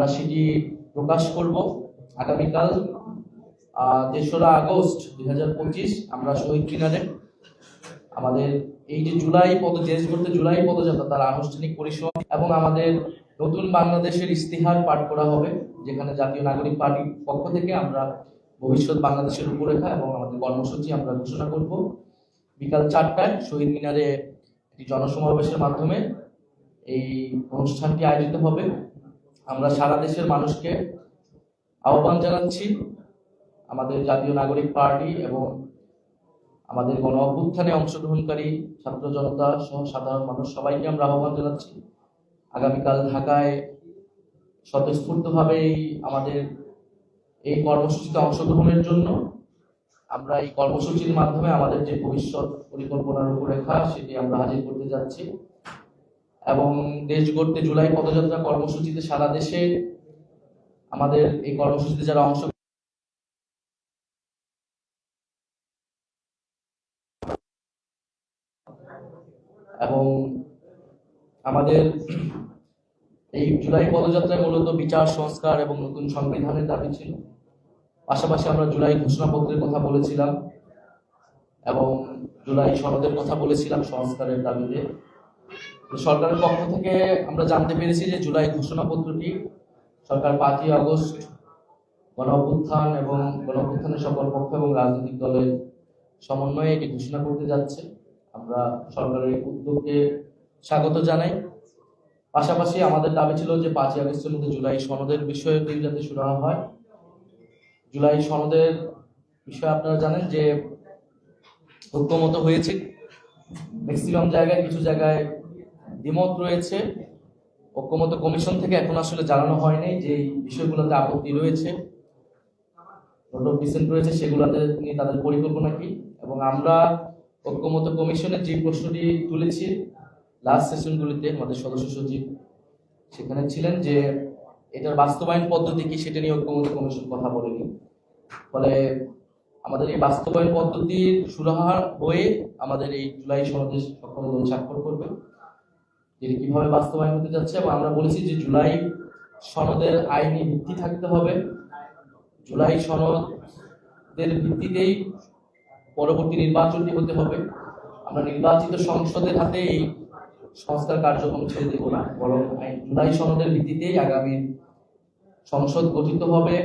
আমরা সেটি প্রকাশ করব আগামীকাল তেসরা আগস্ট দুই হাজার পঁচিশ, আমরা শহীদ মিনারে। আমাদের এই যে জুলাই পদ, দেশ বলতে জুলাই পদযাত্রা, তার আনুষ্ঠানিক পরিসমাপ্তি এবং আমাদের নতুন বাংলাদেশের ইস্তিহার পাঠ করা হবে, যেখানে জাতীয় নাগরিক পার্টির পক্ষ থেকে আমরা ভবিষ্যৎ বাংলাদেশের রূপরেখা এবং আমাদের কর্মসূচি আমরা ঘোষণা করব। বিকাল চারটায় শহীদ মিনারে একটি জনসমাবেশের মাধ্যমে এই অনুষ্ঠানটি আয়োজিত হবে। আমরা সারা দেশের মানুষকে আহ্বান জানাচ্ছি, আমাদের জাতীয় নাগরিক পার্টি এবং আমাদের গণ অভ্যুত্থানে অংশগ্রহণকারী ছাত্র জনতা সহ সাধারণ মানুষ সবাইকে আমরা আহ্বান জানাচ্ছি। আগামীকাল ঢাকায় স্বতঃস্ফূর্তভাবে এই আমাদের এই কর্মসূচিতে অংশগ্রহণের জন্য আমরা এই কর্মসূচির মাধ্যমে আমাদের যে ভবিষ্যৎ পরিকল্পনার রূপরেখা, সেটি আমরা হাজির করতে যাচ্ছি। এবং দেশ গড়তে জুলাই পদযাত্রা কর্মসূচিতে সারা দেশে আমাদের এই কর্মসূচিতে যারা অংশ এবং আমাদের এই জুলাই পদযাত্রায় মূলত বিচার, সংস্কার এবং নতুন সংবিধানের দাবি ছিল। পাশাপাশি আমরা জুলাই ঘোষণাপত্রের কথা বলেছিলাম এবং জুলাই সনদের কথা বলেছিলাম সংস্কারের দাবিতে। সরকারের পক্ষ থেকে আমরা জানতে পেরেছি যে জুলাই ঘোষণাপত্রটি সরকার পাঁচই আগস্ট গণ অভ্যুত্থান এবং গণ অভ্যুত্থানের সকল পক্ষ এবং রাজনৈতিক দলের সমন্বয়ে এটি ঘোষণা করতে যাচ্ছে। আমরা সরকারের উদ্যোগকে স্বাগত জানাই। পাশাপাশি আমাদের দাবি ছিল যে পাঁচই আগস্টের মধ্যে জুলাই সনদের বিষয়টি যাতে শুরু হয়। জুলাই সনদের বিষয়ে আপনারা জানেন যে ঐক্যমত হয়েছে। ম্যাক্সিমাম জায়গায়, কিছু জায়গায় দ্বিমত রয়েছে। ঐক্যমত কমিশন থেকে এখন আসলে জানানো হয়নি যে এই বিষয়গুলোতে আপত্তি রয়েছে। নোট ডিসেন্ট রয়েছে, সেগুলোতে নিয়ে তাদের পরিকল্পনা কি? এবং আমরা ঐক্যমত কমিশনের যে প্রশ্নটি তুলেছি লাস্ট সেশনগুলিতে আমাদের সদস্য সচিব সেখানে ছিলেন যে এটার বাস্তবায়ন পদ্ধতি কি সেটা নিয়ে ঐক্যমত কমিশন কথা বলেনি। ফলে আমাদের এই বাস্তবায়ন পদ্ধতির সুরাহা হয়ে আমাদের এই জুলাই সনদে সকল স্বাক্ষর করবে। যেটি কীভাবে বাস্তবায়ন হতে যাচ্ছে, এবং আমরা বলেছি যে জুলাই সনদের আইনি ভিত্তি থাকতে হবে। জুলাই সনদের ভিত্তিতেই পরবর্তী নির্বাচনটি হতে হবে। আমরা নির্বাচিত সংসদের হাতে এই সংস্কার কার্যক্রম ছেড়ে দেব না। বরং জুলাই সনদের ভিত্তিতেই আগামী সংসদ গঠিত হবে।